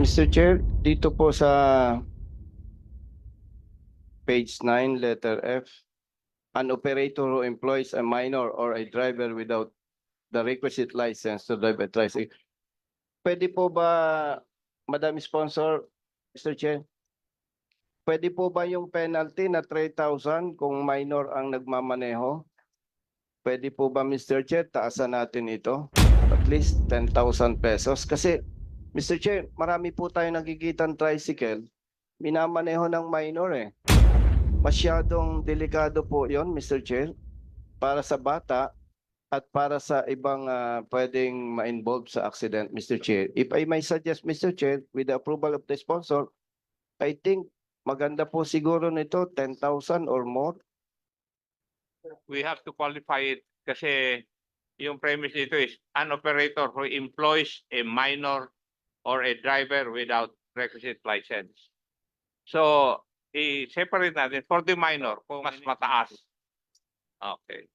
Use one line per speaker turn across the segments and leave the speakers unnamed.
Mr. Chair, dito po sa page 9, letter F, an operator who employs a minor or a driver without the requisite license to drive a tricycle. Pwede po ba, Madam Sponsor, Mr. Chair? Pwede po ba yung penalty na 3,000 kung minor ang nagmamaneho? Pwede po ba, Mr. Chair, taasan natin ito? At least 10,000 pesos. Kasi Mr. Chair, marami po tayo nakikitang tricycle. Minamaneho ng minor eh. Masyadong delikado po yon Mr. Chair. Para sa bata at para sa ibang ah, pwedeng ma-involve sa accident, Mr. Chair. If I may suggest, Mr. Chair, with the approval of the sponsor, I think maganda po siguro nito 10,000 or more.
we have to qualify it kasi yung premise dito is an operator who employs a minor or a driver without requisite license. So, i-separate natin for the minor kung mas mataas. Okay.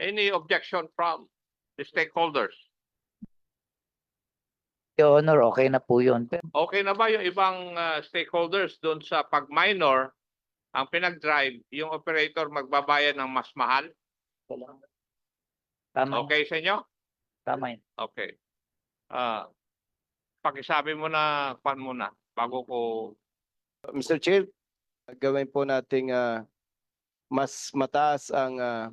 Any objection from the stakeholders?
Your Honor, okay na po yun.
Okay na ba yung ibang uh, stakeholders doon sa pag minor ang pinag-drive, yung operator magbabayad ng mas mahal?
Tama,
Okay sa inyo?
tama yun.
Okay. Ah, pakisabi mo na kwan muna bago ko
Mr. Chair, gawin po nating ah, mas mataas ang ah,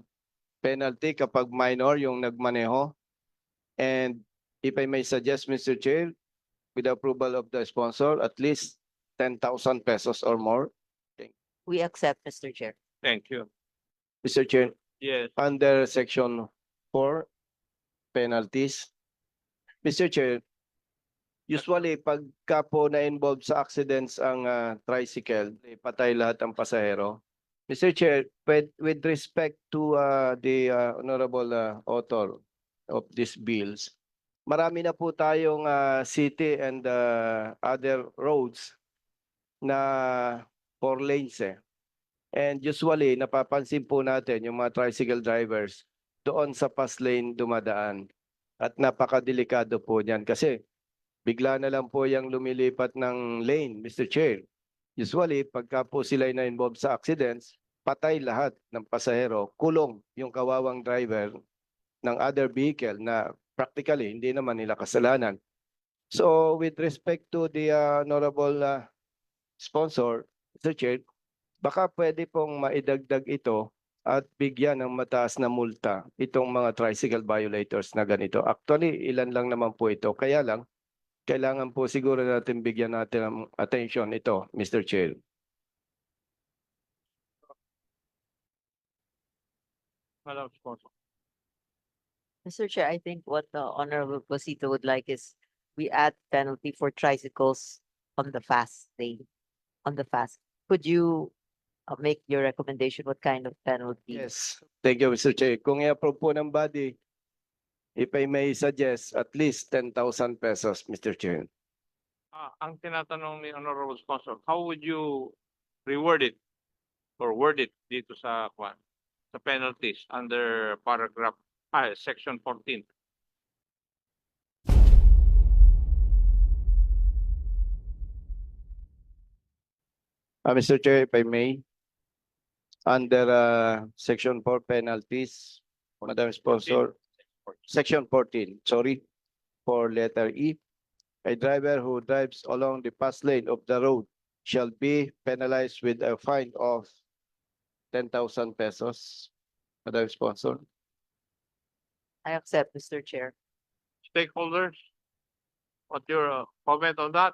penalty kapag minor yung nagmaneho. And if I may suggest, Mr. Chair, with the approval of the sponsor, at least 10,000 pesos or more.
We accept, Mr. Chair.
thank you.
Mr. Chair,
Yes.
under section 4, penalties. Mr. Chair, usually pagka po na-involve sa accidents ang ah, tricycle, eh, patay lahat ang pasahero. Mr. Chair, with, with respect to ah, the ah, honorable ah, author of these bills, marami na po tayong ah, city and ah, other roads na four lanes eh. And usually, napapansin po natin yung mga tricycle drivers doon sa fast lane dumadaan. At napakadelikado po niyan kasi bigla na lang po yung lumilipat ng lane, Mr. Chair. Usually, pagka po sila na-involve sa accidents, patay lahat ng pasahero, kulong yung kawawang driver ng other vehicle na practically hindi naman nila kasalanan. So with respect to the uh, honorable uh, sponsor, Mr. Chair, baka pwede pong maidagdag ito at bigyan ng mataas na multa itong mga tricycle violators na ganito. Actually, ilan lang naman po ito. Kaya lang, kailangan po siguro natin bigyan natin ng attention ito, Mr. Chair.
Madam Sponsor.
Mr. Chair, I think what the Honorable Posito would like is we add penalty for tricycles on the fast lane, on the fast. Could you uh, make your recommendation? What kind of penalty?
Yes. Thank you, Mr. Chair. Kung i-approve po ng body, if I may suggest, at least 10,000 pesos, Mr. Chair.
Ah, ang tinatanong ni Honorable Sponsor, how would you reword it or word it dito sa kwan, sa penalties under paragraph ah, section 14?
Uh, Mr. Chair, if I may, under uh, section 4 penalties, Madam Sponsor, section 14, sorry, for letter E, a driver who drives along the fast lane of the road shall be penalized with a fine of 10,000 pesos. Madam Sponsor.
I accept, Mr. Chair.
Stakeholders? What your uh, comment on that?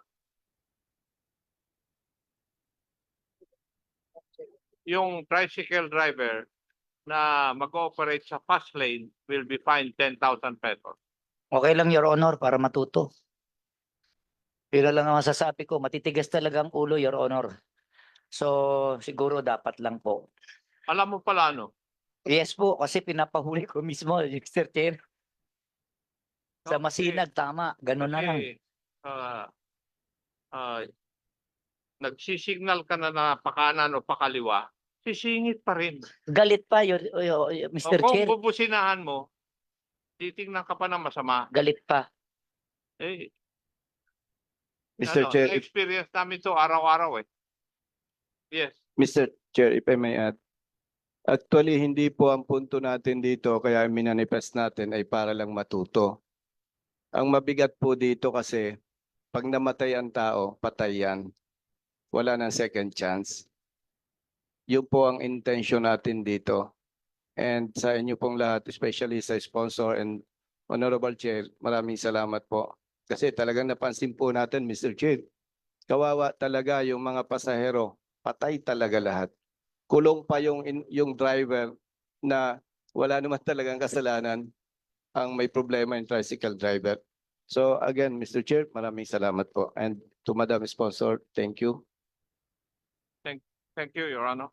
Yung tricycle driver na mag-ooperate sa fast lane will be fined 10,000 pesos.
Okay lang, Your Honor, para matuto. Na lang ang masasabi ko. Matitigas talaga ang ulo, Your Honor. So, siguro dapat lang po.
Alam mo pala ano?
Yes po, kasi pinapahuli ko mismo, Mr. Chair. Sa
Okay.
masinag, tama. Ganun na lang.
Kasi, ah, ah, nagsisignal ka na na pakanan o pakaliwa, sisingit pa rin.
Galit pa, Your, Your- Your-
O
Mr.
kung
Chair.
bubusinahan mo, titingnan ka pa ng masama.
Galit pa.
Eh,
Mr.
Ano,
Chair, if-
experience namin to araw-araw eh. Yes.
Mr. Chair, if I may add. Actually, hindi po ang punto natin dito, kaya minanifest natin ay para lang matuto. Ang mabigat po dito kasi, pag namatay ang tao, patay yan. Wala nang second chance. Yun po ang intention natin dito. And sa inyo pong lahat, especially sa sponsor and Honorable Chair, maraming salamat po. Kasi talagang napansin po natin, Mr. Chair, kawawa talaga yung mga pasahero patay talaga lahat. Kulong pa yung yung driver na wala naman talagang kasalanan ang may problema yung tricycle driver. So again, Mr. Chair, maraming salamat po. And to Madam Sponsor, thank you.
Thank you, Your Honor.